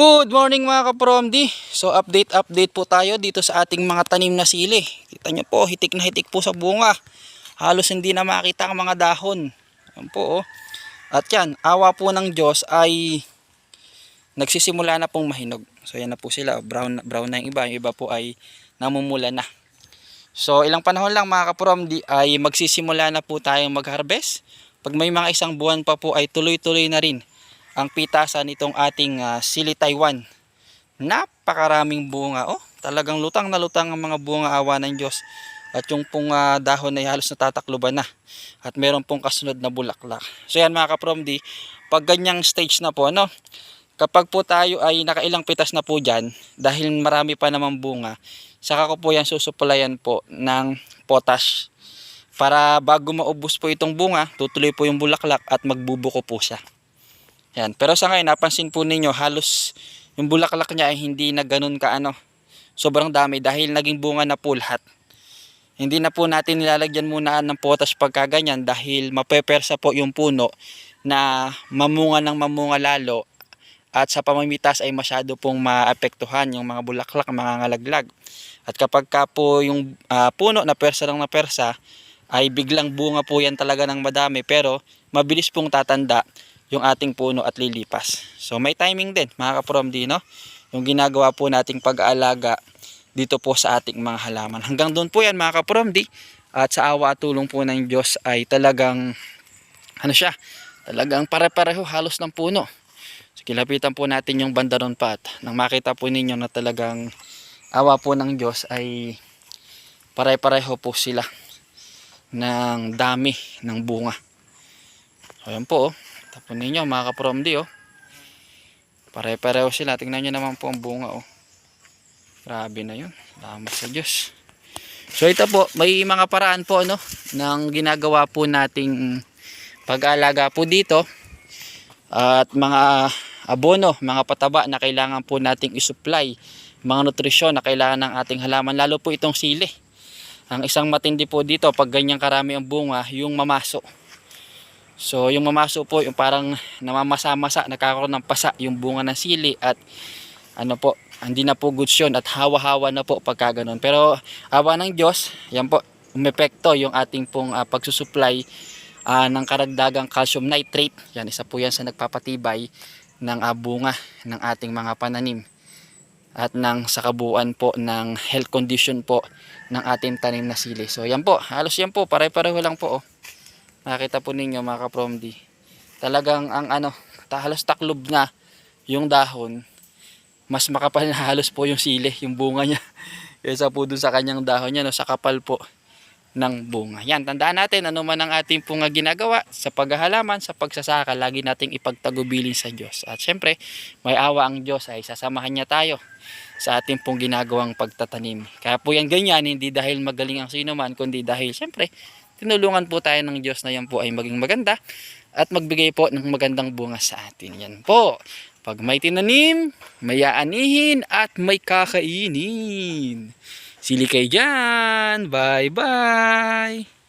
Good morning mga kapromdi. So update update po tayo dito sa ating mga tanim na sili. Kita nyo po, hitik na hitik po sa bunga. Halos hindi na makita ang mga dahon. Yan po oh. At yan, awa po ng Diyos ay nagsisimula na pong mahinog. So yan na po sila, brown, brown na yung iba. Yung iba po ay namumula na. So ilang panahon lang mga kapromdi ay magsisimula na po tayong mag-harvest. Pag may mga isang buwan pa po ay tuloy-tuloy na rin ang pitasan nitong ating ah, sili Taiwan. Napakaraming bunga. Oh, talagang lutang na lutang ang mga bunga awa ng Diyos. At yung pong ah, dahon ay halos natatakloban na. At meron pong kasunod na bulaklak. So yan mga kapromdi, pag ganyang stage na po, ano, kapag po tayo ay nakailang pitas na po dyan, dahil marami pa namang bunga, saka ko po yan susupulayan po ng potash. Para bago maubos po itong bunga, tutuloy po yung bulaklak at magbubuko po siya. Yan. Pero sa ngayon, napansin po ninyo, halos yung bulaklak niya ay hindi na ganun ka ano. Sobrang dami dahil naging bunga na po lahat. Hindi na po natin nilalagyan muna ng potash pagka ganyan dahil mapepersa po yung puno na mamunga ng mamunga lalo at sa pamamitas ay masyado pong maapektuhan yung mga bulaklak, mga ngalaglag. At kapag ka po yung ah, puno na persa lang na persa, ay biglang bunga po yan talaga ng madami pero mabilis pong tatanda yung ating puno at lilipas. So may timing din mga kapromdi no? Yung ginagawa po nating pag-aalaga dito po sa ating mga halaman. Hanggang doon po yan mga kapromdi at sa awa at tulong po ng Diyos ay talagang ano siya, talagang pare-pareho halos ng puno. So kilapitan po natin yung banda ron pa at nang makita po ninyo na talagang awa po ng Diyos ay pare-pareho po sila ng dami ng bunga. So ayan po oh. Tapon ninyo mga kapromdi oh. Pare-pareho sila. Tingnan nyo naman po ang bunga oh. Grabe na yun. Salamat sa Diyos. So ito po, may mga paraan po no ng ginagawa po nating pag-aalaga po dito at mga abono, mga pataba na kailangan po nating isupply, mga nutrisyon na kailangan ng ating halaman, lalo po itong sili. Ang isang matindi po dito, pag ganyan karami ang bunga, yung mamaso. So yung mamaso po, yung parang namamasa-masa, nakakaroon ng pasa yung bunga ng sili at ano po, hindi na po goods yun at hawa-hawa na po pagka ganun. Pero awa ng Diyos, yan po, umepekto yung ating pong ah, pagsusupply ah, ng karagdagang calcium nitrate. Yan, isa po yan sa nagpapatibay ng ah, bunga ng ating mga pananim at ng sa kabuuan po ng health condition po ng ating tanim na sili. So yan po, halos yan po, pare-pareho lang po oh. Nakita po ninyo mga kapromdi. Talagang ang ano, halos taklob na yung dahon. Mas makapal na halos po yung sili, yung bunga niya. Kaysa po dun sa kanyang dahon niya, no, sa kapal po ng bunga. Yan, tandaan natin ano man ang ating pong ginagawa sa paghahalaman, sa pagsasaka, lagi nating ipagtagubilin sa Diyos. At syempre, may awa ang Diyos ay sasamahan niya tayo sa ating pong ginagawang pagtatanim. Kaya po yan ganyan, hindi dahil magaling ang sino man, kundi dahil syempre, tinulungan po tayo ng Diyos na yan po ay maging maganda at magbigay po ng magandang bunga sa atin. Yan po. Pag may tinanim, may aanihin at may kakainin. Sili kayo dyan. Bye-bye.